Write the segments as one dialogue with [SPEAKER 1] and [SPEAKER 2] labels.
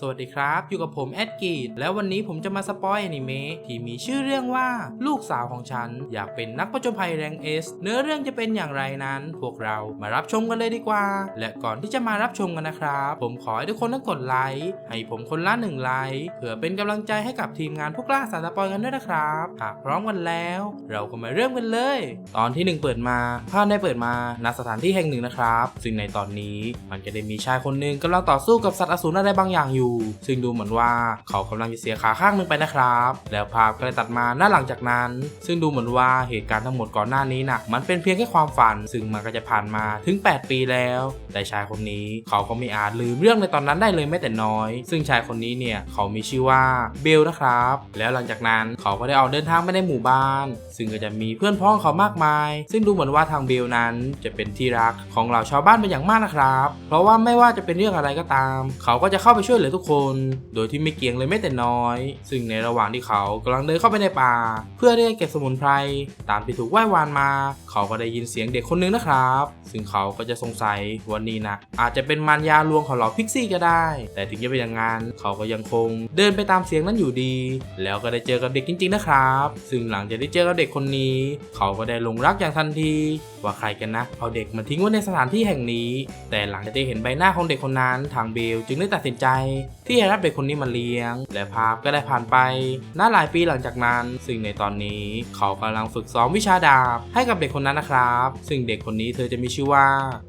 [SPEAKER 1] สวัสดีครับ อยู่กับผมแอดกีดแล้ววันนี้ผมจะมาสปอยอนิเมะที่มีชื่อเรื่องว่าลูกสาวของฉัน อยากเป็นนักผจญภัยแรงเอสเนื้อเรื่องจะเป็นอย่างไรนั้น พวกเรามารับชมกันเลยดีกว่า และก่อนที่จะมารับชมกันนะครับ ผมขอให้ทุกคนต้องกดไลค์ให้ผมคนละหนึ่งไลค์เพื่อเป็นกำลังใจให้กับทีมงานพวกล่าสารสปอยกันด้วยนะครับหากพร้อมกันแล้ว เราก็มาเริ่มกันเลย ตอนที่หนึ่งเปิดมาภาพได้เปิดมาณสถานที่แห่งหนึ่งนะครับ ซึ่งในตอนนี้มันจะได้มีชายคนหนึ่งกำลังต่อสู้กับสัตว์อสูรอะไรบางอย่างอยู่ซึ่งดูเหมือนว่าเขากำลังจะเสียขาข้างนึงไปนะครับ แล้วภาพก็เลยตัดมาหน้าหลังจากนั้น ซึ่งดูเหมือนว่าเหตุการณ์ทั้งหมดก่อนหน้านี้น่ะมันเป็นเพียงแค่ความฝัน ซึ่งมันก็จะผ่านมาถึง 8 ปีแล้ว แต่ชายคนนี้เขาก็ไม่อาจลืมเรื่องในตอนนั้นได้เลยแม้แต่น้อย ซึ่งชายคนนี้เนี่ยเขามีชื่อว่าเบลนะครับ แล้วหลังจากนั้นเขาก็ได้ออกเดินทางไปในหมู่บ้าน ซึ่งก็จะมีเพื่อนพ้องเขามากมาย ซึ่งดูเหมือนว่าทางเบลนั้นจะเป็นที่รักของเราชาวบ้านเป็นอย่างมากนะครับ เพราะว่าไม่ว่าจะเป็นเรื่องอะไรก็ตาม เขาก็จะเข้าไปช่วยเหลือทุกคน โดยที่ไม่เกียงเลยแม้แต่น้อย ซึ่งในระหว่างที่เขากำลังเดินเข้าไปในป่า เพื่อที่จะเก็บสมุนไพรตามที่ถูกไหว้วานมา เขาก็ได้ยินเสียงเด็กคนนึงนะครับ ซึ่งเขาก็จะสงสัยว่านี่นะอาจจะเป็นมารยาลวงของเหล่าพิกซี่ก็ได้ แต่ถึงจะเป็นอย่างนั้นเขาก็ยังคง เดินไปตามเสียงนั้นอยู่ดี แล้วก็ได้เจอกับเด็กจริง ๆนะครับ ซึ่งหลังจากได้เจอกับเด็กคนนี้ เขาก็ได้หลงรักอย่างทันที ว่าใครกันนะ เอาเด็กมาทิ้งไว้ในสถานที่แห่งนี้ แต่หลังจากได้เห็นใบหน้าของเด็กคนนั้นทางเบลจึงได้ตัดสินใจ ที่จะรับเด็กคนนี้มาเลี้ยง และภาพก็ได้ผ่านไปน่าหลายปีหลังจากนั้น ซึ่งในตอนนี้เขากำลังฝึกซ้อมวิชาดาบ ให้กับเด็กคนนั้นนะครับ ซึ่งเด็กคนนี้เธอจะมีชื่อว่า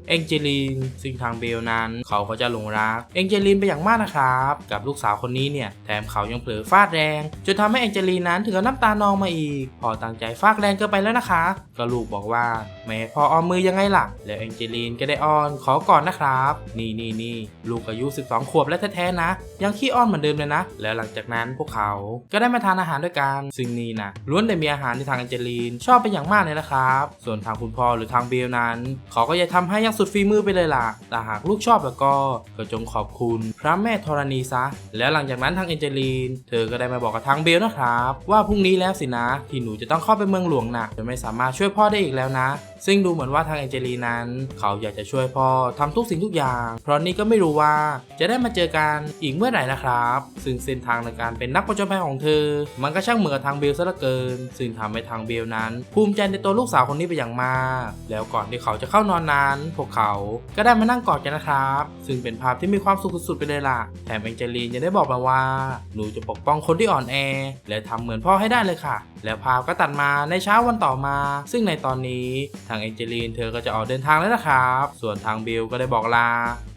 [SPEAKER 1] เองเจลินซึ่งทางเบลนั้น เขาก็จะหลงรักเองเจลินไปอย่างมากนะครับ กับลูกสาวคนนี้เนี่ยแถมเขายังเผลอฟาดแรงจนทำให้เองเจลินนั้นถึงกับน้ำตานองมาอีก พอตั้งใจฟาดแรงเกินไปแล้วนะคะ ก็ลูกบอกว่าแม่พออ้อมมือยังไงล่ะ แล้วเองเจลินก็ได้อ้อนขอก่อนนะครับ นี่นี่นี่ลูกอายุ 12 ขวบแล้วแท้ๆนะ ยังขี้อ้อนเหมือนเดิมเลยนะ แล้วหลังจากนั้นพวกเขาก็ได้มาทานอาหารด้วยกันซึ่งนี่นะล้วนแต่มีอาหารที่ทางแองเจลีนชอบเป็นอย่างมากเลยนะครับ ส่วนทางคุณพ่อหรือทางเบลนั้นเขาก็จะทำให้ยังสุดฝีมือไปเลยล่ะแต่หากลูกชอบแล้วก็ก็จงขอบคุณพระแม่ธรณีซะ แล้วหลังจากนั้นทางแองเจลีน เธอก็ได้มาบอกกับทางเบลนะครับ ว่าพรุ่งนี้แล้วสินะที่หนูจะต้องเข้าเปเมืองหลวงนะจะไม่สามารถช่วยพ่อได้อีกแล้วนะ ซึ่งดูเหมือนว่าทางแองเจลีนั้น เขาอยากจะช่วยพ่อทำทุกสิ่งทุกอย่าง เพราะนี่ก็ไม่รู้ว่าจะได้มาเจอกันอีกเมื่อไหร่นะครับ ซึ่งเส้นทางในการเป็นนักผจญภัยของเธอ มันก็ช่างเหมือนกับทางเบลซะเหลือเกิน ซึ่งทำให้ทางเบลนั้น ภูมิใจในตัวลูกสาวคนนี้ไปอย่างมาก แล้วก่อนที่เขาจะเข้านอนนั้น พวกเขาก็ได้มานั่งกอดกันนะครับ ซึ่งเป็นภาพที่มีความสุขสุดๆไปเลยล่ะ แถมแองเจลีนยังได้บอกมาว่าหนูจะปกป้องคนที่อ่อนแอ และทำเหมือนพ่อให้ได้เลยค่ะ แล้วภาพก็ตัดมาในเช้าวันต่อมา ซึ่งในตอนนี้ททางเอ็งเจลีนเธอก็จะออกเดินทางแล้วนะครับ ส่วนทางบิลก็ได้บอกลา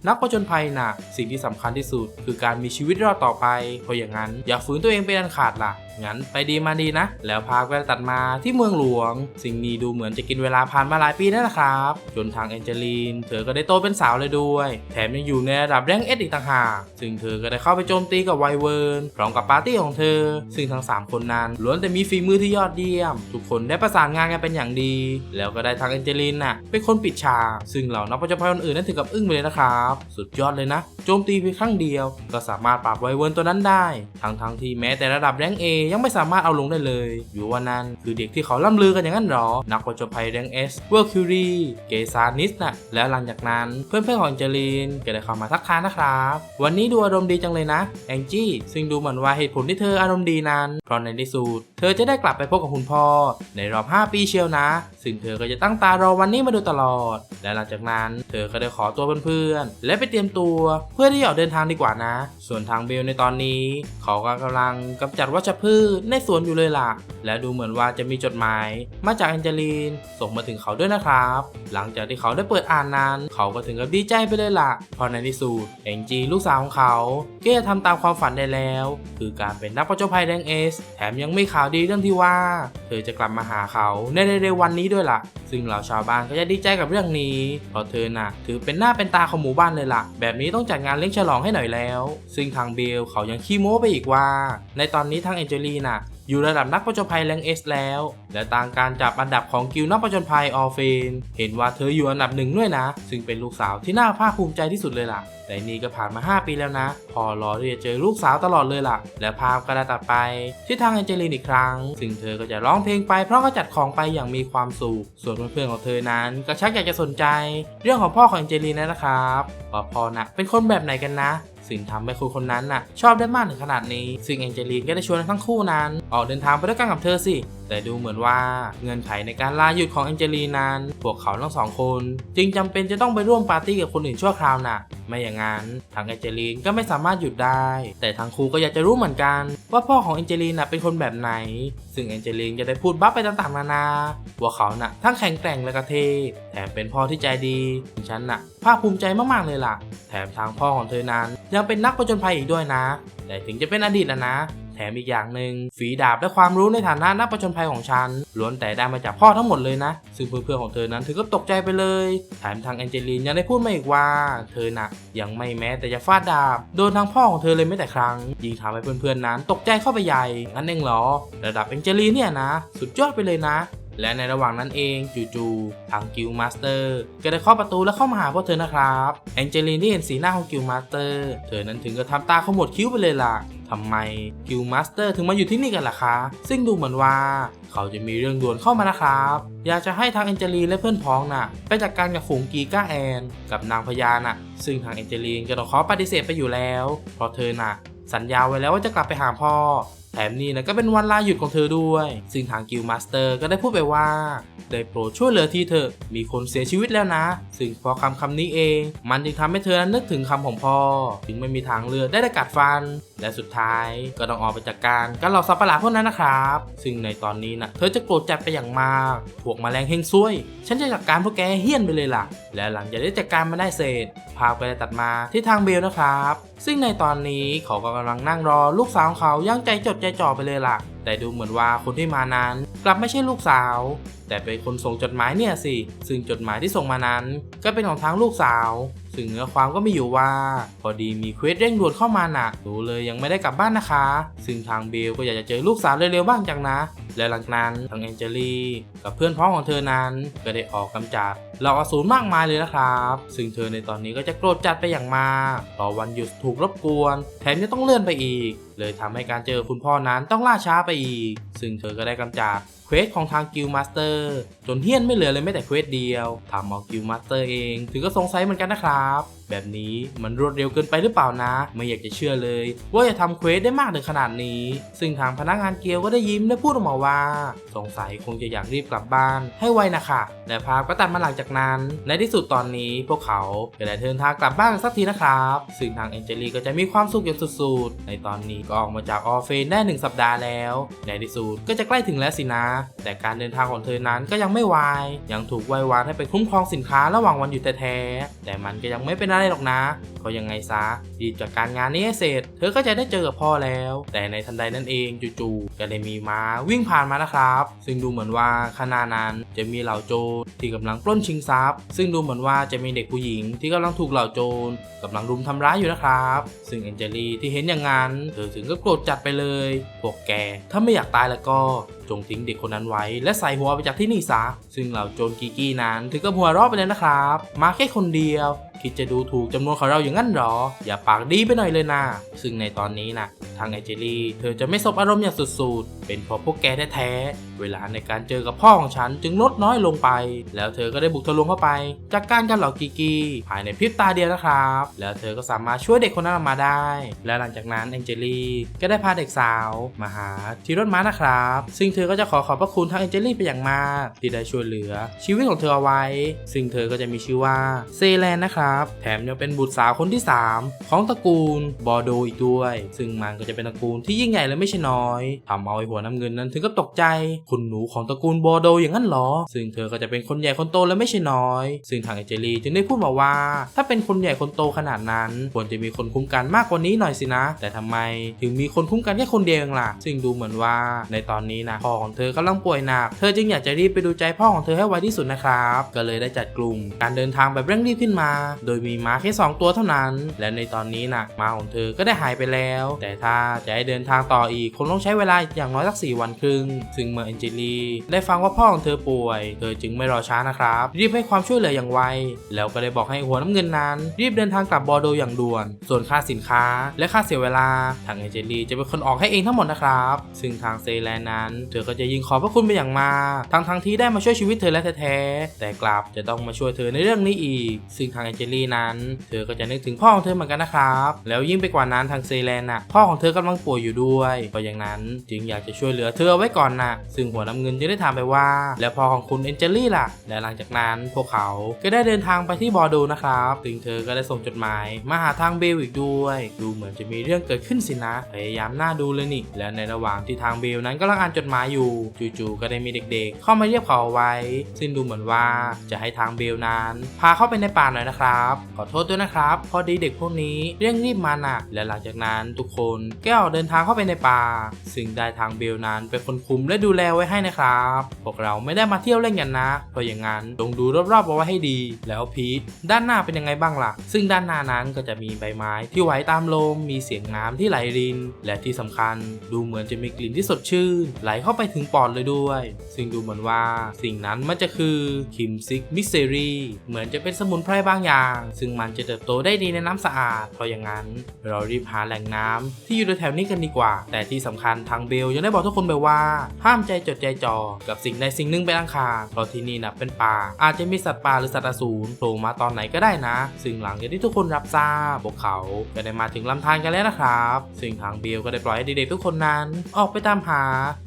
[SPEAKER 1] นักผจญภัยน่ะ สิ่งที่สำคัญที่สุด คือการมีชีวิตรอดต่อไป เพราะอย่างนั้น อย่าฝืนตัวเองเป็นอันขาดล่ะ งั้นไปดีมาดีนะ แล้วภาก็ได้ตัดมาที่เมืองหลวง สิ่งนี้ดูเหมือนจะกินเวลาผ่านมาหลายปีนั่นแหละครับ จนทางแองเจลีน เธอก็ได้โตเป็นสาวเลยด้วย แถมยังอยู่ในระดับแรงเอสอีกต่างหากซึ่งเธอก็ได้เข้าไปโจมตีกับไวเวิร์นพร้อมกับปาร์ตี้ของเธอ ซึ่งทั้ง 3 คนนั้นล้วนแต่มีฝีมือที่ยอดเยี่ยม ทุกคนได้ประสานงานกันเป็นอย่างดี แล้วก็ได้ทางแองเจลินน่ะเป็นคนปิดฉากซึ่งเหล่านักผจญภัยคนอื่นนั้นถึงกับอึ้งไปเลยนะครับสุดยอดเลยนะ โจมตีเพียงครั้งเดียว ก็สามารถปราบไวเวิร์นตัวนั้นได้ ทั้งทั้งที่แม้แต่ระดับแรงเอยังไม่สามารถเอาลงได้เลย อยู่ว่านั้นคือเด็กที่เขาล่ำลือกันอย่างนั้นหรอ นักผจภัยแรงเอสเวอร์คิวรีเกซานิสน่ะแล้วหลังจากนั้นเพื่อนๆของแองเจลินก็ได้เข้ามาทักทายนะครับ วันนี้ดูอารมณ์ดีจังเลยนะแองจี้ซึ่งดูเหมือนว่าเหตุผลที่เธออารมณ์ดีนั้นเพราะในที่สุด ธอจะได้กลับไปพบกับคุณพ่อ ในรอบ 5 ปีเชียวนะ ซึ่งเธอก็จะตั้งตารอวันนี้มาโดยตลอด และหลังจากนั้น เธอก็ได้ขอตัวเพื่อนๆ และไปเตรียมตัวเพื่อที่จะออกเดินทางดีกว่านะ ส่วนทางเบลในตอนนี้ เขาก็กำลังกำจัดวัชพืชในสวนอยู่เลยล่ะ และดูเหมือนว่าจะมีจดหมาย มาจากแองเจลีนส่งมาถึงเขาด้วยนะครับ หลังจากที่เขาได้เปิดอ่านนั้น เขาก็ถึงกับดีใจไปเลยล่ะเพราะในที่สุดแองจีลูกสาวของเขาก็จะทำตามความฝันได้แล้ว คือการเป็นนักผจญภัยแดงเอส แถมยังไมีข่าวดีเรื่องที่ว่า เธอจะกลับมาหาเขาในเร็วๆวันนี้ด้วยล่ะ ซึ่งเหล่าชาวบ้านก็จะดีใจกับเรื่องนี้เพราะเธอน่ะ ถือเป็นหน้าเป็นตาของหมู่บ้านเลยล่ะ แบบนี้ต้องจัดงานเลี้ยงฉลองให้หน่อยแล้ว ซึ่งทางเบลเขายังขี้โม้ไปอีกว่า ในตอนนี้ทางเอเจลีน่ะ อยู่ระดับนักผจญภัยแรงเอสแล้ว และต่ามการจับอันดับของกิลนักผจญภัยออเฟน เห็นว่าเธออยู่อันดับหนึ่งด้วยนะ ซึ่งเป็นลูกสาวที่น่าภาคภูมิใจที่สุดเลยล่ะ แต่นี่ก็ผ่านมา 5 ปีแล้วนะ พอรอที่จะเจอลูกสาวตลอดเลยล่ะ และภาพก็ได้ตัดไป ที่ทางแองเจลินอีกครั้ง ซึ่งเธอก็จะร้องเพลงไปเพราะก็จัดของไปอย่างมีความสุข ส่วนเพื่อนๆของเธอนั้น ก็ชักอยากจะสนใจ เรื่องของพ่อของแองเจลินนะครับว่าพ่อน่ะเป็นคนแบบไหนกันนะ สิ่งทำให้คนคนนั้นน่ะ ชอบได้มากถึงขนาดนี้ ซึ่งแองเจลีนก็ได้ชวนทั้งคู่นั้น ออกเดินทางไปด้วยกันกับเธอสิ แต่ดูเหมือนว่าเงื่อนไขในการลาหยุดของแองเจลีนนั้น พวกเขาทั้งสองคน จึงจำเป็นจะต้องไปร่วมปาร์ตี้กับคนอื่นชั่วคราวน่ะ ไม่อย่างนั้นทางแองเจลีนก็ไม่สามารถหยุดได้ แต่ทั้งครูก็อยากจะรู้เหมือนกัน ว่าพ่อของแองเจลีนน่ะเป็นคนแบบไหน ซึ่งแองเจลีนจะได้พูดบัฟไปต่างๆนานาว่าเขาน่ะทั้งแข็งแกร่งและกระเทแถมเป็นพ่อที่ใจดีฉันน่ะภาคภูมิใจมากๆเลยล่ะ แถมทางพ่อของเธอนั้นยังเป็นนักผจญภัยอีกด้วยนะ แต่ถึงจะเป็นอดีตแล้วนะ แถมอีกอย่างหนึ่งฝีดาบและความรู้ในฐานะนักผจญภัยของฉันล้วนแต่ได้มาจากพ่อทั้งหมดเลยนะ ซึ่งเพื่อนๆของเธอนั้นเธอก็ตกใจไปเลยแถมทางแองเจลีนยังได้พูดมาอีกว่า เธอน่ะ ยังไม่แม้แต่จะฟาดดาบ โดนทางพ่อของเธอเลยไม่แต่ครั้ง ยิ่งทำให้เพื่อนๆนั้นตกใจเข้าไปใหญ่งั้นเองเหรอ ระดับแองเจลีนเนี่ยนะ สุดยอดไปเลยนะ และในระหว่างนั้นเองจู่ๆทางกิลมาสเตอร์ก็ได้เคาะประตูและเข้ามาหาพวกเธอนะครับแองเจลีนที่เห็นสีหน้าของกิลมาสเตอร์เธอนั้นถึงกับทำตาขมวดคิ้วไปเลยล่ะทำไมกิลมาสเตอร์ถึงมาอยู่ที่นี่กันล่ะคะ ซึ่งดูเหมือนว่า เขาจะมีเรื่องด่วนเข้ามานะครับ อยากจะให้ทางแองเจลีนและเพื่อนพ้องน่ะ ไปจัดการกับฝูงกีก้าแอน กับนางพญาน่ะ ซึ่งทางแองเจลีนก็ต้องขอปฏิเสธไปอยู่แล้ว เพราะเธอน่ะ สัญญาไว้แล้วว่าจะกลับไปหาพ่อ แถมนี่นะก็เป็นวันลาหยุดของเธอด้วย ซึ่งทางกิลมาสเตอร์ก็ได้พูดไปว่า ได้โปรดช่วยเหลือทีเถอะ มีคนเสียชีวิตแล้วนะ ซึ่งพอคำคำนี้เอง มันจึงทำให้เธอนั้นนึกถึงคำของพ่อจึงไม่มีทางเลือกได้แต่กัดฟัน และสุดท้ายก็ต้องออกไปจัดการกับเหล่าสัประหลาดพวกนั้นนะครับ ซึ่งในตอนนี้นะเธอจะโกรธจัดไปอย่างมาก พวกแมลงเฮงซวยฉันจะจัดการพวกแกเฮี้ยนไปเลยล่ะ และหลังจากได้จัดการมาได้เสร็จภาพก็ได้ตัดมาที่ทางเบลนะครับ ซึ่งในตอนนี้เขาก็กำลังนั่งรอลูกสาวของเขาย่างใจจดใจจ่อไปเลยล่ะ แต่ดูเหมือนว่าคนที่มานั้น กลับไม่ใช่ลูกสาว แต่เป็นคนส่งจดหมายเนี่ยสิ ซึ่งจดหมายที่ส่งมานั้น ก็เป็นของทางลูกสาว ซึ่งเนื้อความก็มีอยู่ว่า พอดีมีเควสเร่งด่วนเข้ามาหนักหนูเลยยังไม่ได้กลับบ้านนะคะ ซึ่งทางเบลก็อยากจะเจอลูกสาวเร็วๆบ้างจังนะ และหลังนั้นทางแองเจลีกับเพื่อนพ้องของเธอนั้นก็ได้ออกกำจัดเหล่าอสูรมากมายเลยนะครับ ซึ่งเธอในตอนนี้ก็จะโกรธจัดไปอย่างมากเพราะวันหยุดถูกรบกวน แถมยังต้องเลื่อนไปอีกเลยทำให้การเจอคุณพ่อนั้นต้องล่าช้าไปอีก ซึ่งเธอก็ได้กำจัดเควสของทางกิลมาสเตอร์จนเฮี้ยนไม่เหลือเลยแม้แต่เควสเดียวทำเอากิลมาสเตอร์เองถึงก็สงสัยเหมือนกันนะครับ แบบนี้มันรวดเร็วเกินไปหรือเปล่านะ ไม่อยากจะเชื่อเลย ว่าจะทำเควสได้มากถึงขนาดนี้ ซึ่งทางพนักงานเกียวก็ได้ยิ้มและพูดออกมาว่า สงสัยคงจะอยากรีบกลับบ้าน ให้ไวนะคะและภาพก็ตัดมาหลังจากนั้น ในที่สุดตอนนี้พวกเขาก็ได้เดินทางกลับบ้านสักทีนะครับ ซึ่งทางแองเจลีก็จะมีความสุขอย่างสุดๆ ในตอนนี้ก็ออกมาจากออฟเฟนได้หนึ่งสัปดาห์แล้ว ในที่สุดก็จะใกล้ถึงแล้วสินะ แต่การเดินทางของเธอนั้นก็ยังไม่วาย ยังถูกไว้วานให้ไปคุ้มครองสินค้าระหว่างวันหยุดแท้แต่มันก็ยังไม่เป็นอะไรหรอกนะก็ยังไงซะรีจากการงานนี้เสร็จ เธอก็จะได้เจอกับพ่อแล้ว แต่ในทันใดนั่นเองจู่ๆก็ได้มีม้าวิ่งผ่านมานะครับ ซึ่งดูเหมือนว่าขณะนั้นจะมีเหล่าโจรที่กำลังปล้นชิงทรัพย์ ซึ่งดูเหมือนว่าจะมีเด็กผู้หญิงที่กำลังถูกเหล่าโจรกำลังรุมทำร้ายอยู่นะครับ ซึ่งแองเจลีที่เห็นอย่างนั้นเธอถึงก็โกรธจัดไปเลย พวกแก ถ้าไม่อยากตายแล้วก็ จงทิ้งเด็กคนนั้นไว้ และใส่หัวไปจากที่นี่ซะ ซึ่งเหล่าโจรกีกี้นั้นถึงกับหัวเรอบไปเลยนะครับ มาแค่คนเดียว คิดจะดูถูกจำนวนของเราอย่างนั้นหรอ อย่าปากดีไปหน่อยเลยนะซึ่งในตอนนี้นะทางไอเจลี่เธอจะไม่สบอารมณ์อย่างสุดๆ เป็นเพราะพวกแกแท้ๆ เวลาในการเจอกับพ่อของฉันจึงลดน้อยลงไป แล้วเธอก็ได้บุกทะลวงเข้าไป จากการกันเหล่ากีกีภายในพริบตาเดียวนะครับ แล้วเธอก็สามารถช่วยเด็กคนนั้นออกมาได้ และหลังจากนั้นแองเจลี่ก็ได้พาเด็กสาว มาหาที่รถม้านะครับ ซึ่งเธอก็จะขอขอบพระคุณทางแองเจลี่ไปอย่างมาก ที่ได้ช่วยเหลือ ชีวิตของเธอเอาไว้ ซึ่งเธอก็จะมีชื่อว่าเซแลนนะครับแถมยังเป็นบุตรสาวคนที่ 3 ของตระกูลบอโดอีกด้วย ซึ่งมันก็จะเป็นตระกูลที่ยิ่งใหญ่และไม่ใช่น้อยทำเอาไอ้หัวน้ำเงินนั้นถึงก็ตกใจ คุณหนูของตระกูลบอโดอย่างนั้นหรอ ซึ่งเธอก็จะเป็นคนใหญ่คนโตและไม่ใช่น้อย ซึ่งทางเอเจลีจึงได้พูดมาว่า ถ้าเป็นคนใหญ่คนโตขนาดนั้น ควรจะมีคนคุ้มกันมากกว่านี้หน่อยสินะ แต่ทำไมถึงมีคนคุ้มกันแค่คนเดียวเองล่ะ ซึ่งดูเหมือนว่าในตอนนี้นะพ่อของเธอกำลังป่วยหนัก เธอจึงอยากจะรีบไปดูใจพ่อของเธอให้ไวที่สุดนะครับ ก็เลยได้จัดกลุ่ม การเดินทางแบบเร่งรีบขึ้นมาโดยมีม้าแค่สองตัวเท่านั้น และในตอนนี้นะม้าของเธอก็ได้หายไปแล้ว แต่ถ้าจะให้เดินทางต่ออีกคงต้องใช้เวลาอย่างน้อยสักสี่วันครึ่ง ซึ่งเมื่อนเจลีได้ฟังว่าพ่อของเธอป่วย เธอจึงไม่รอช้านะครับรีบให้ความช่วยเหลืออย่างไว แล้วก็ได้บอกให้หัวน้ำเงินนั้น รีบเดินทางกลับบอโดอย่างด่วน ส่วนค่าสินค้าและค่าเสียเวลาทางเอเจลีจะเป็นคนออกให้เองทั้งหมดนะครับ ซึ่งทางเซแลนนั้น เธอก็จะยิงขอบพระคุณไปอย่างมากทั้งทั้งที่ได้มาช่วยชีวิตเธอแล้วแท้ๆแต่กลับจะต้องมาช่วยเธอในเรื่องนี้อีก ซึ่งทางเอเจลีนั้น เธอก็จะนึกถึงพ่อของเธอเหมือนกันนะครับ แล้วยิ่งไปกว่านั้นทางเซแลนน่ะ พ่อของเธอกำลังป่วยอยู่ด้วยเพราะอย่างนั้นจึงอยากจะช่วยเหลือเธอเอาไว้ก่อนนะซึ่งหัวน้ำเงินจึงได้ถามไปว่า แล้วพ่อของคุณเอนเจลี่ล่ะ และหลังจากนั้นพวกเขาก็ได้เดินทางไปที่บอร์โดนะครับซึ่งเธอก็ได้ส่งจดหมายมาหาทางเบลอีกด้วย ดูเหมือนจะมีเรื่องเกิดขึ้นสินะ พยายามน่าดูเลยนี่ และในระหว่างที่ทางเบลนั้นกำลังอ่านจดหมายอยู่ จู่ๆก็ได้มีเด็กๆ เข้ามาเรียกเขาเอาไว้ ซึ่งดูเหมือนว่าจะให้ทางเบลนั้น พาเข้าไปในป่าหน่อยนะครับขอโทษด้วยนะครับ พอดีเด็กพวกนี้เร่งรีบมาหน่ะและหลังจากนั้นทุกคนก็ออกเดินทางเข้าไปในป่า ซึ่งได้ทางเบลนั้นเป็นคนคุมและดูแลไว้ให้นะครับ พวกเราไม่ได้มาเที่ยวเล่นกันนะ เพราะอย่างนั้นจงดูรอบๆเอาไว้ให้ดี แล้วพีทด้านหน้าเป็นยังไงบ้างล่ะ ซึ่งด้านหน้านั้นก็จะมีใบไม้ที่ไหวตามลม มีเสียงน้ำที่ไหลริน และที่สำคัญ ดูเหมือนจะมีกลิ่นที่สดชื่น ไหลเข้าไปถึงปอดเลยด้วย ซึ่งดูเหมือนว่าสิ่งนั้นมันจะคือคิมซิกมิสเซรีเหมือนจะเป็นสมุนไพรบางอย่างซึ่งมันจะเติบโตได้ดีในน้ำสะอาด เพราะอย่างนั้น เรารีบหาแหล่งน้ำที่อยู่แถวนี้กันดีกว่า แต่ที่สำคัญทางเบลยังได้บอกทุกคนไปว่า ห้ามใจจดใจจ่อกับสิ่งใดสิ่งหนึ่งไปอังคารเพราะที่นี่นะเป็นป่า อาจจะมีสัตว์ป่าหรือสัตว์อสูรโผล่มาตอนไหนก็ได้นะ ซึ่งหลังจากที่ทุกคนรับทราบพวกเขาก็ได้มาถึงลำธารกันแล้วนะครับ ซึ่งทางเบลก็ได้ปล่อยให้เด็กๆทุกคนนั้น ออกไปตามหา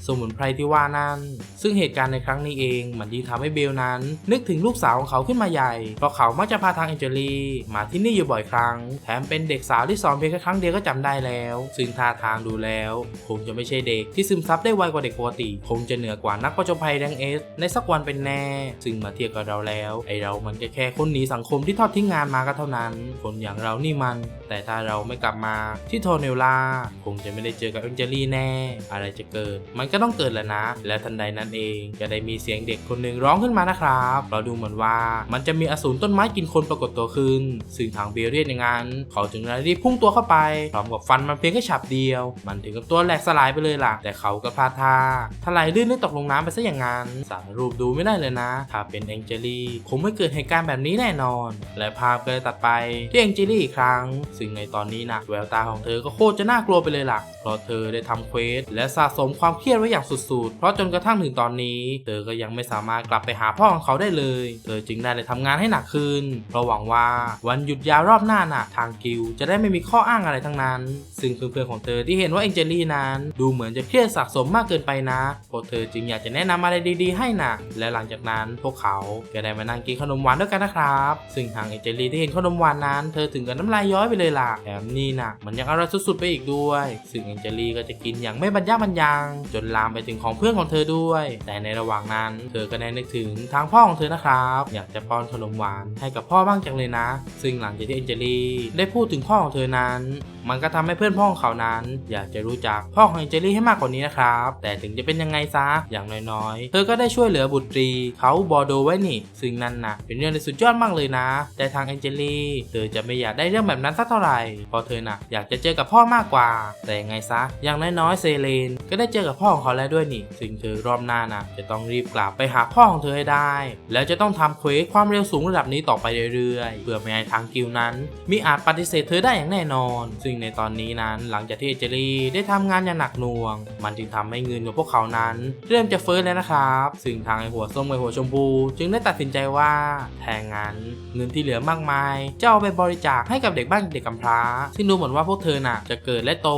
[SPEAKER 1] สมุนไพรที่ว่านั้น ซึ่งเหตุการณ์ในครั้งนี้เองมันยิ่งทำให้เบลนั้น นึกถึงลูกสาวของเขาขึ้นมาใหญ่เพราะเขามักจะพาทางแองเจลีมาที่นี่อยู่บ่อยครั้ง แถมเป็นเด็กสาวที่สอนเพียงแค่ครั้งเดียวก็จำได้แล้ว ซึ่งท่าทางดูแล้วคงจะไม่ใช่เด็กที่ซึมซับได้ไวกว่าเด็กปกติ คงจะเหนือกว่านักประจนภัยแรงเอสในสักวันเป็นแน่ ซึ่งมาเทียบกับเราแล้ว ไอเรามันก็แค่คนหนีสังคมที่ทอดทิ้งงานมาก็เท่านั้น คนอย่างเรานี่มัน แต่ถ้าเราไม่กลับมาที่โทเนลล่าคงจะไม่ได้เจอกับแองเจลี่แน่ อะไรจะเกิด มันก็ต้องเกิดแหละนะ และทันใดนั้นเองก็ได้มีเสียงเด็กคนหนึ่งร้องขึ้นมานะครับ เราดูเหมือนว่ามันจะมีอสูรต้นไม้กินคนปรากฏตัวขึ้น ซึ่งทางเบลเรียนอย่างนั้นเขาจึงได้รีพุ่งตัวเข้าไปพร้อมกับฟันมันเพียงแค่ฉับเดียว มันถึงกับตัวแหลกสลายไปเลยล่ะ แต่เขาก็พลาดท่าถลายลื่นและตกลงน้ำไปซะอย่างนั้นสารรูปดูไม่ได้เลยนะ ถ้าเป็นแองเจลี่ คงไม่เกิดเหตุการณ์แบบนี้แน่นอน และภาพก็เลยตัดไปที่แองเจลี่อีกครั้ง ซึ่งในตอนนี้นะแววตาของเธอก็โคตรจะน่ากลัวไปเลยล่ะ เพราะเธอได้ทำเควสและสะสมความเครียดไว้อย่างสุดๆ เพราะจนกระทั่งถึงตอนนี้ เธอก็ยังไม่สามารถกลับไปหาพ่อของเขาได้เลย เธอจึงได้เลยทำงานให้หนักขึ้นเพราะหวังว่า วันหยุดยาวรอบหน้าน่ะ ทางกิลจะได้ไม่มีข้ออ้างอะไรทั้งนั้น ซึ่งเพื่อนๆของเธอที่เห็นว่าแองเจลี่นั้น ดูเหมือนจะเครียดสะสมมากเกินไปนะพวกเธอจึงอยากจะแนะนำอะไรดีๆให้น่ะ และหลังจากนั้นพวกเขาก็ได้มานั่งกินขนมหวานด้วยกันนะครับ ซึ่งทางแองเจลี่ที่เห็นขนมหวานนั้น เธอถึงกับน้ำลายย้อยไปเลยล่ะแถมนี่น่ะมันยังอร่อยสุดๆไปอีกด้วย ซึ่งแองเจลี่ก็จะกินอย่างไม่บรรยะบรรยัง จนลามไปถึงของเพื่อนของเธอด้วย แต่ในระหว่างนั้น เธอก็ได้นึกถึงทางพ่อของเธอนะครับ อยากจะป้อนขนมหวานให้กับพ่อบ้างจังเลยนะ ซึ่งหลังจากที่แองเจลี่ได้พูดถึงพ่อของเธอนั้น มันก็ทำให้เพื่อนพ่อของเขานั้น อยากจะรู้จักพ่อของแองเจลี่ให้มากกว่านี้นะครับ แต่ถึงจะเป็นยังไงซะอย่างน้อยๆ เธอก็ได้ช่วยเหลือบุตรีเขาบอโดไว้นี่ ซึ่งนั่นนะเป็นเรื่องที่สุดยอดมากเลยนะ แต่ทางแองเจลี่เธอจะไม่อยากได้เรื่องแบบนั้นสักเท่าไหร่เพราะเธอน่ะอยากจะเจอกับพ่อมากกว่า แต่ยังไงซะอย่างน้อยๆเซเลน ก็ได้เจอกับพ่อของเขาแล้วด้วยนี่ ซึ่งเธอรอบหน้าน่ะจะต้องรีบกลับไปหาพ่อของเธอให้ได้ แล้วจะต้องทำเควสความเร็วสูงระดับนี้ต่อไปเรื่อยๆ เพื่อไม่ให้ทางกิลนั้น มีอาจปฏิเสธเธอได้อย่างแน่นอน ซึ่งในตอนนี้นั้นหลังจากที่เอเจลี่ได้ทำงานอย่างหนักหน่วง มันจึงทำให้เงินของพวกเขานั้น เริ่มจะเฟ้อแล้วนะครับ ซึ่งทางไอหัวส้มไอหัวชมพู จึงได้ตัดสินใจว่าแทนงั้นเงินที่เหลือมากมายจะเอาไปบริจาคให้กับเด็กบ้านเด็กกำพร้า ซึ่งดูเหมือนว่าพวกเธอน่ะจะเกิดและโต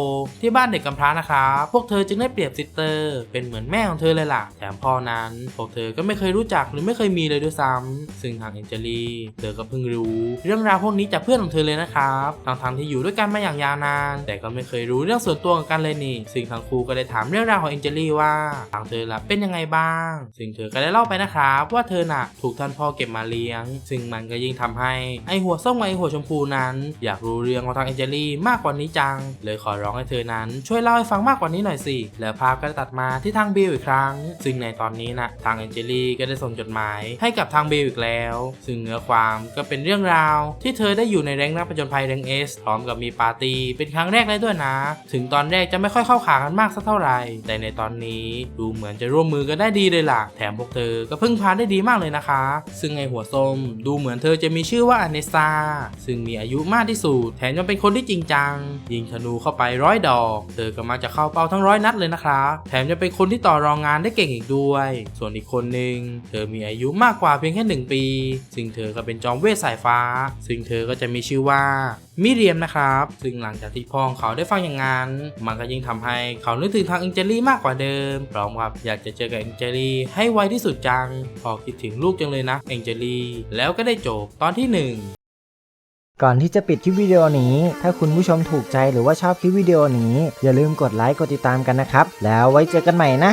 [SPEAKER 1] ที่บ้านเด็กกำพร้านะครับพวกเธอจึงได้เปรียบซิสเตอร์ เป็นเหมือนแม่ของเธอเลยล่ะแถมพ่อนั้นพวกเธอก็ไม่เคยรู้จักหรือไม่เคยมีเลยด้วยซ้ำซึ่งทางเอเจลี่เธอก็เพิ่งรู้เรื่องราวพวกนี้จากเพื่อนของเธอเลยนะครับทั้งๆที่อยู่ด้วยกันมาอย่างยาวนาน แต่ก็ไม่เคยรู้เรื่องส่วนตัวของกันเลยนี่ ซึ่งทางครูก็ได้ถามเรื่องราวของเอ็นเจลี่ว่าทางเธอล่ะเป็นยังไงบ้าง ซึ่งเธอก็ได้เล่าไปนะครับว่าเธอน่ะถูกท่านพ่อเก็บมาเลี้ยง ซึ่งมันก็ยิ่งทำให้ไอหัวส้มกับไอหัวชมพูนั้น อยากรู้เรื่องของทางเอ็นเจลี่มากกว่านี้จัง เลยขอร้องให้เธอนั้น ช่วยเล่าให้ฟังมากกว่านี้หน่อยสิ แล้วภาพก็ได้ตัดมาที่ทางบิลอีกครั้ง ซึ่งในตอนนี้นะทางเอ็นเจลี่ก็ได้ส่งจดหมายให้กับทางบิลอีกแล้ว ซึ่งเนื้อความก็เป็นเรื่องราว ที่เธอได้อยู่ในแรงนักผจญภัยแรงเอสพร้อมกับมีปาร์ตี้เป็นครั้งแรกเลยด้วยนะ ถึงตอนแรกจะไม่ค่อยเข้าขากันมากสักเท่าไหร่ แต่ในตอนนี้ดูเหมือนจะร่วมมือกันได้ดีเลยล่ะ แถมพวกเธอก็พึ่งพาได้ดีมากเลยนะคะ ซึ่งไอหัวส้มดูเหมือนเธอจะมีชื่อว่าอเนซาซึ่งมีอายุมากที่สุดแถมยังเป็นคนที่จริงจัง ยิงธนูเข้าไปร้อยดอก เธอก็มักจะเข้าเป้าทั้งร้อยนัดเลยนะครับแถมยังเป็นคนที่ต่อรองงานได้เก่งอีกด้วย ส่วนอีกคนหนึ่งเธอมีอายุมากกว่าเพียงแค่หนึ่งปี ซึ่งเธอก็เป็นจอมเวทสายฟ้า ซึ่งเธอก็จะมีชื่อว่ามิเรียมนะครับ ซึ่งหลังจากที่พ่อของเขาได้ฟังอย่างนั้น มันก็ยิ่งทำให้เขานึกถึงทางอ็นเจลี่มากกว่าเดิม พร้อมกับอยากจะเจอกับอ็นเจลี่ให้ไวที่สุดจัง พอคิดถึงลูกจังเลยนะอ็นเจลี่ แล้วก็ได้จบตอนที่หนึ่ง
[SPEAKER 2] ก่อนที่จะปิดคลิปวิดีโอนี้ ถ้าคุณผู้ชมถูกใจหรือว่าชอบคลิปวิดีโอนี้ อย่าลืมกดไลค์ กดติดตามกันนะครับ แล้วไว้เจอกันใหม่นะ